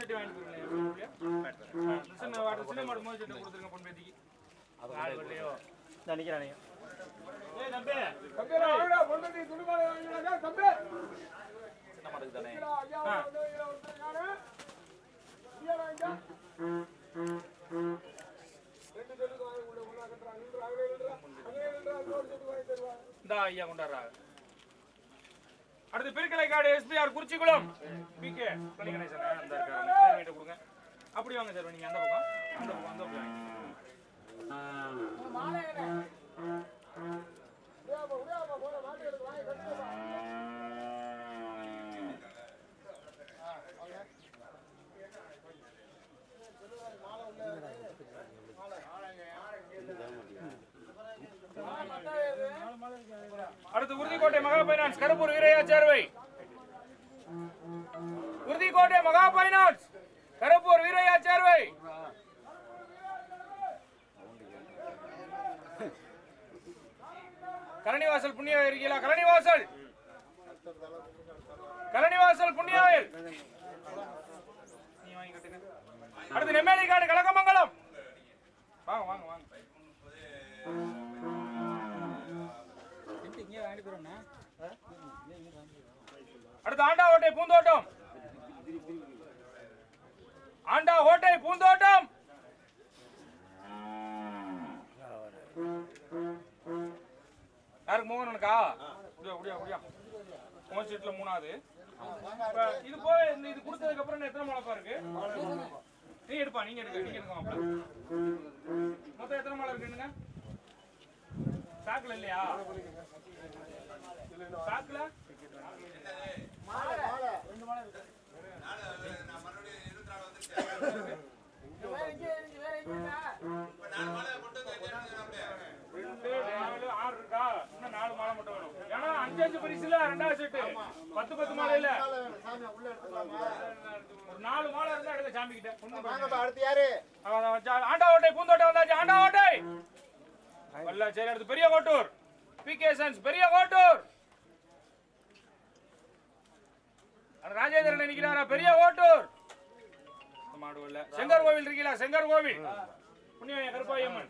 Set வாங்கிட்டு போயிருங்க சின்ன வாட்டு சின்ன மாடு மோதி செட்டு கொடுத்துருங்க பொன் பேத்திக்கு ஆள் வரலையோ நினைக்கிறானே ஏய் தம்பி தம்பி சின்ன தானே செட்டு வாங்கி தருவாங்க இந்த ஐயா கொண்டாடுறாங்க அடுத்து பெருக்கலை காடு எஸ்பிஆர் குறிச்சிக்குளம். பிகே கணி கணேசன் அந்த இருக்காங்க சார் கிட்ட கொடுங்க. அப்படி வாங்க சார் நீங்க அந்த பக்கம். அந்த பக்கம் அந்த பக்கம். வாங்க. அடுத்து உறுதிக்கோட்டை மகா பைனான்ஸ் கருப்பூர் வீரையா சேர்வை. உறுதிக்கோட்டை மகா பைனான்ஸ் கடம்பூர் வீரையா சேர்வை. கரணிவாசல் புண்ணிய இருக்கீங்களா? கரணிவாசல். கரணிவாசல் புண்ணியாவில் அடுத்து நெம்மேலி காடு கலக்கமங்கலம் வாங்க வாங்க வாங்க. அடுத்து ஆண்டா ஓட்டை பூந்தோட்டம். ஆண்டா ஓட்டை பூந்தோட்டம். யாருக்கு மோகனனுக்கா முடியா முடியா முடியா உன் சீட்ல மூணாவது. இது போய் இது கொடுத்ததுக்கு அப்புறம் எத்தனை முளைப்பா இருக்கு? நீ எடுப்பா நீங்க எடுக்க நீங்க எடுக்க மொத்தம் எத்தனை மழை இருக்குங்க சாக்குல இல்லையா சாக்குல ஆறு இருக்கா? இன்னும் நாலு மாலை மட்டும் வேணும். ஏன்னா அஞ்சு அஞ்சு பரிசுல ரெண்டாவது செட்டு பத்து பத்து மாலை இல்ல ஒரு நாலு மாலை இருந்தா எடுக்க சாமி கிட்ட. அடுத்து யாரு? ஆண்டா ஓட்டை பூந்தோட்டம் வந்தாச்சு. ஆண்டா ஓட்டை! அடுத்து பெரிய கோட்டூர் பி கே சன்ஸ் பெரிய கோட்டூர் ராஜேந்திரன் நினைக்கிறாரா? பெரிய மாடு வரல செங்கர் கோவில் இருக்கீங்களா? செங்கர் கோவில். புண்ணிய கருப்பாயம்மன்.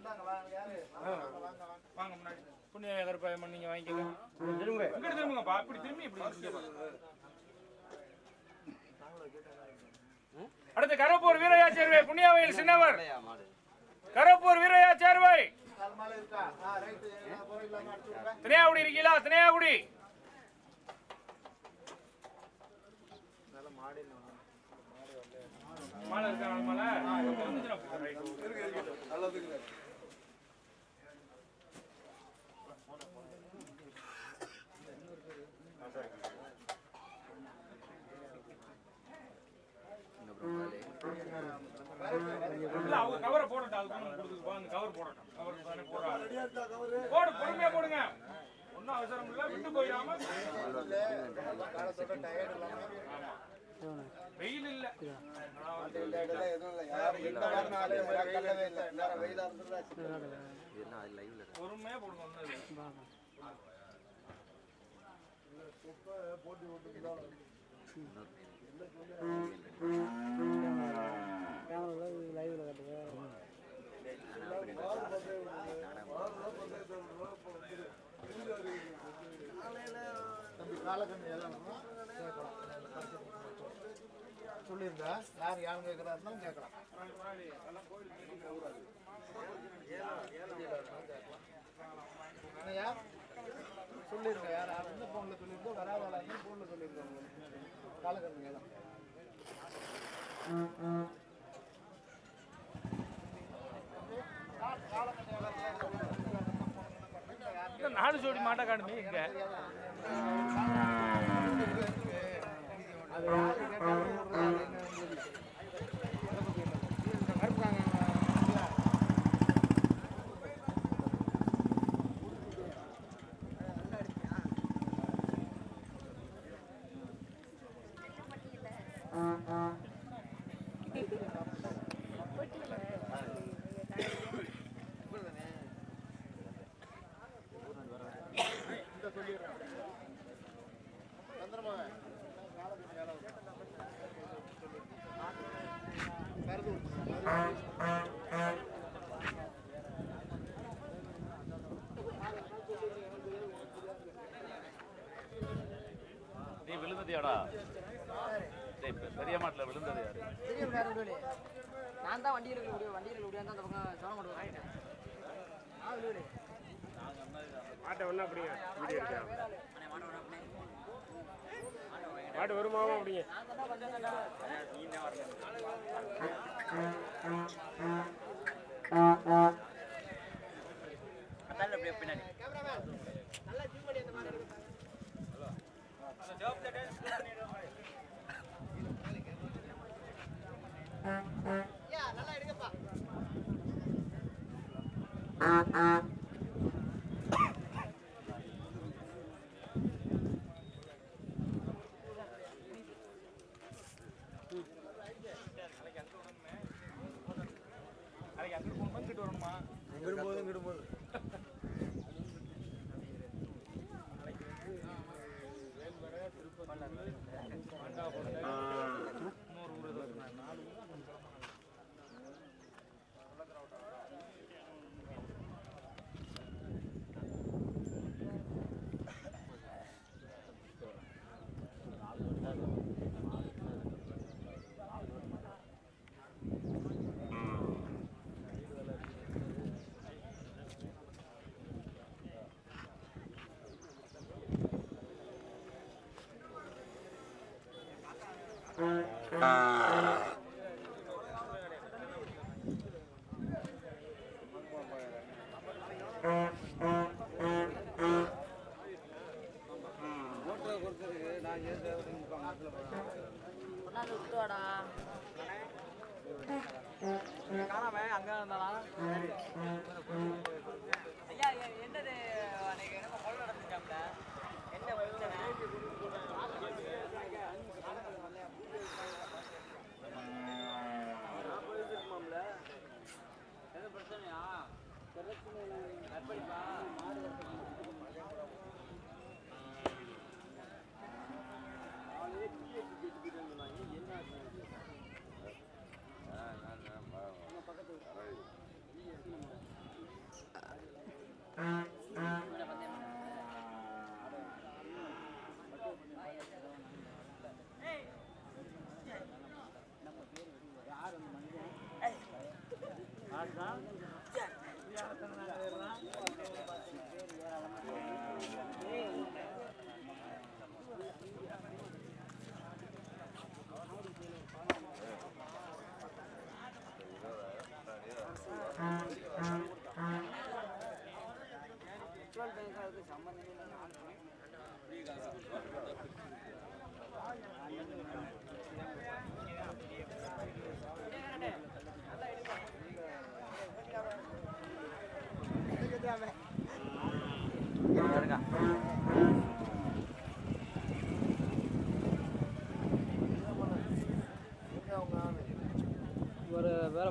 வாங்க முன்னாடி. புண்ணிய கருப்பாயம்மன் நீங்க வாங்கிக்கோங்க. திரும்ப இங்கிட்டு திரும்புங்கப்பா? இப்படி திரும்பி இப்படி இங்க பாருங்க. அடுத்து கரப்பூர் வீரையா சேர்வை புண்ணியாவையில் சின்னவர். கரப்பூர் வீரையா சேர்வை. தினையாகுடி இருக்கீங்களா? தினையாகுடி மாலை இருக்கா மாலை. இல்ல அவங்க கவரை போடட்டும் அதுக்கு அந்த கவர் போடட்டும். போடு பொறுமையா போடுங்க. ஒன்னும் அவசரம் இல்லை விட்டு போயிடாம. வெயில் இல்ல. பொறுமையா போடுங்க ஒண்ணும் இல்ல. லைவ்ல கட்டுங்க சொல்லியிருந்தா யார் யாரும் கேட்கறாருன்னா கேட்கலாம் என்னய்யா? சொல்லிருங்க யார் யார் வந்து ஃபோனில் சொல்லியிருந்தோம் வராதால ஃபோனில் சொல்லியிருந்தோம் காலக்கண்ணு ஏலம் நாலு ஜோடி மாட்டை காணுமே இங்கே நான் தான் வண்டியில் இருக்க முடியும் வண்டியில் முடியாது அந்த பக்கம் சோழ மாட்டு வாங்கிட்டேன் மாட்டை ஒன்றா அப்படிங்க வீடியோ இருக்கா? மாட்டு வருமாவும் அப்படிங்க நாளைக்கு 啊啊。கொண்டாந்து விட்டுவாடா காணாம அங்க இருந்தாலும் ஐயா என்னது அன்னைக்கு என்னமோ கொலை நடந்துச்சாம்ல என்ன பிரச்சனை ஒரு பிரச்சனையா பந்தயத்து போயிருக்காப்ல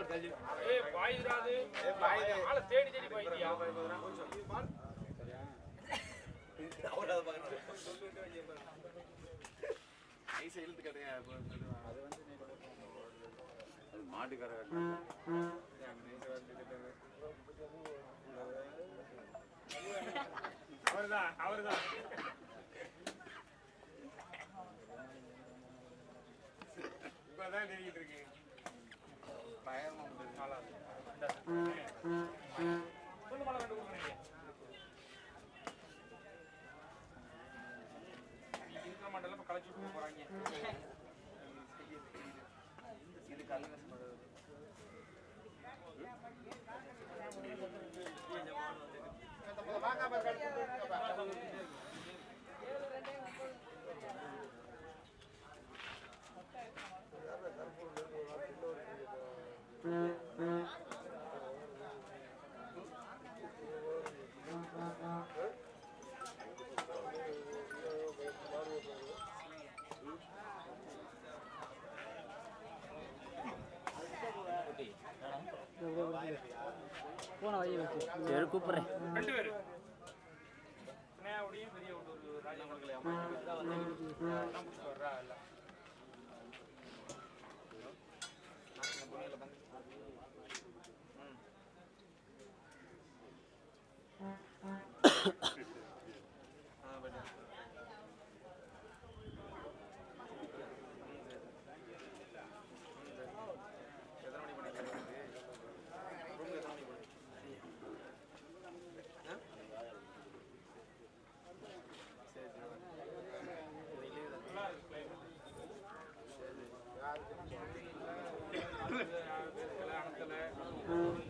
பின்னிட்டு விழுந்துடாத. ஏய், பாயுதுடாது. ஆளை தேடி தேடி பாயுதியா? அவராத பக்கம் நைஸா இழுத்து கட்டுங்க அது வந்து அது மாட்டுக்கார அவர்தான் அவர்தான். இப்பதான் தெரிஞ்சிட்டு இருக்கு போன வழி வச்சு சரி கூப்பிட்றேன் ரெண்டு பேரு சின்னையாவுடையும் பெரிய ஒரு ராஜமங்கலை அம்மா பிடிச்சிட்டு வர்றா எல்லாம்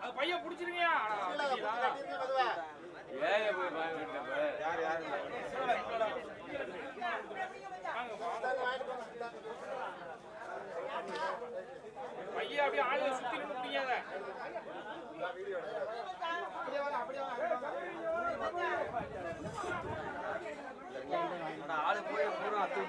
அது பையன் பிடிச்சிருங்க ஏன் போய் வாங்கிட்டு யார் யார் பையன் அப்படியே ஆளுங்க சுத்தி நின்று பிடிக்காத ஆளு போய் பூரா அத்து விட்டுறியா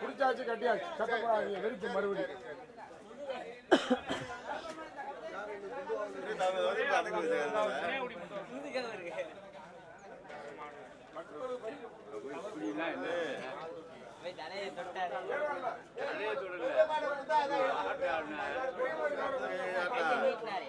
குடிச்சாச்சு கட்டியாச்சு. சத்தப்படாதீங்க வெறிச்சு மறுபடி. சின்னையாவுடி தலையை தொட்டாரு அதே தொடர்ல ஆட்டு ஆடுனா நீட்டினாரு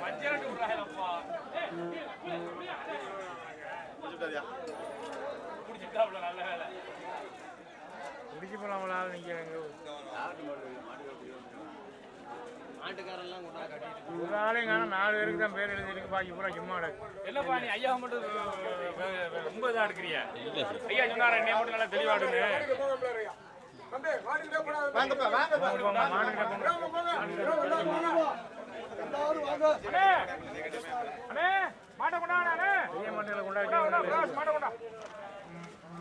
மஞ்சள் விடுறாங்கப்பா நல்ல வேலை. குடிச்சு போலாமலா நீங்க மாட்டுக்காரெல்லாம் கொண்டா கட்டிட்டு. ஒரு ஆளையும் காணும் நாலு பேருக்கு தான் பேர் எழுதிருக்கு பாக்கி பூரா சும்மா என்னப்பா நீ ஐயா மட்டும் ரொம்ப இதா இருக்கிறிய ஐயா சொன்னார என்னைய மட்டும் நல்லா தெளிவாடுன்னு மாட்டை கொண்டா, மாட்டை கொண்டா.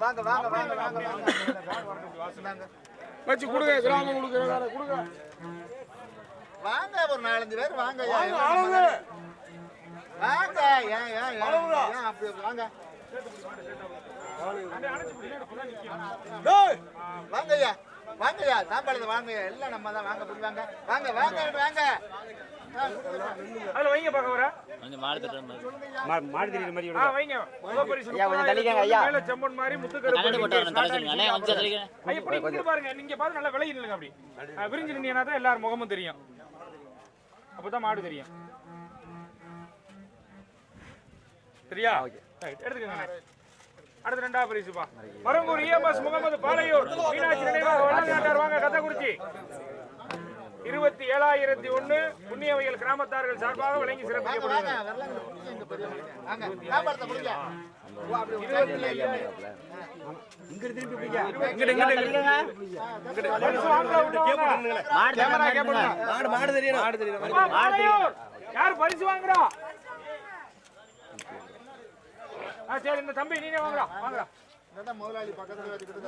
வாங்க வாங்க வாங்க வாங்க வச்சு கொடுங்க கிராமம் கொடுக்குறதால கொடுங்க. வாங்க ஒரு நாலஞ்சு பேர் வாங்க அளவு வாங்க ஏன் ஏன் ஏன் அப்படி வாங்க அண்ணே, அணைச்சு பிடி, அப்பதான் நிக்கும். டேய். வாங்க ஐயா. வாங்க ஐயா. சாப்பாடு வாங்க ஐயா. எல்லாம் நம்ம தான் வாங்க போய் வாங்க வாங்க வாங்க வாங்க. அதுல வைங்க பார்க்க வர கொஞ்சம் மாடு தட்டுற மாதிரி. மாடு தெரியுற மாதிரி ஆ வைங்க. ஐயா, கொஞ்சம் தள்ளிக்கங்க, ஐயா. மேல செம்மண் மாதிரி முத்துக்கருப்பு கண்ணாடி போட்டு தலை சொல்லுங்க அண்ணே கொஞ்சம் தெளிக்கிறேன் ஐயா, இப்படி இங்கிட்டு பாருங்க. நீங்க பார்த்து நல்லா விலகி நில்லுங்க அப்படி விரிஞ்சு நின்னீங்கன்னா தான் எல்லாரும் முகமும் தெரியும். அப்பதான் மாடு தெரியும். சரியா? ரைட் எடுத்துக்கோங்க அடுத்து ரெண்டாவது பரிசுப்பா மரங்கூர் இஎம்எஸ் முகமது பாலையூர் மீனாட்சி நினைவாக வள்ளலாண்டார் வாங்க கத்தக்குறிச்சி. இருபத்தி ஏழாயிரத்தி ஒண்ணு புண்ணியவையல் கிராமத்தார்கள் சார்பாக வழங்கி சிறப்பிக்கப்படுகிறது. யார் பரிசு வாங்குறா? ஆ சரி இந்த தம்பி நீனே வாங்குறா. வாங்குறா. முதலாளி பக்கத்துல வச்சுக்கிட்டு